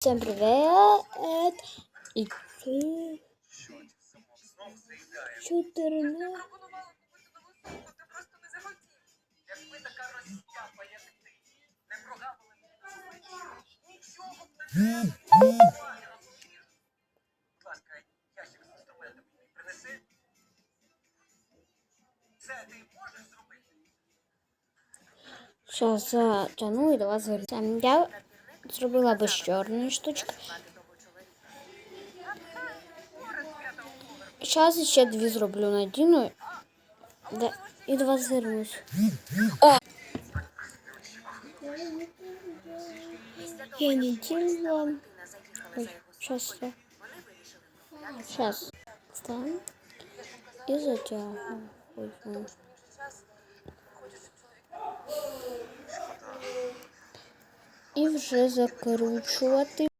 Всем привет! І це чотирна. Ти просто не захотів. Якби така розтяпа, як ти, не прогавили нічого б не було. розумієш? Будь ласка, ящик з інструментами мені принеси. Це ти можеш зробити? Зараз затягну і до вас вернуся. Я зробила без чорної штучки. Зараз ще дві зроблю надіну. Да, і до вас вернусь. Я не делала. Ой, сейчас я. Сейчас. Ставим. І затягую. І вже закручувати.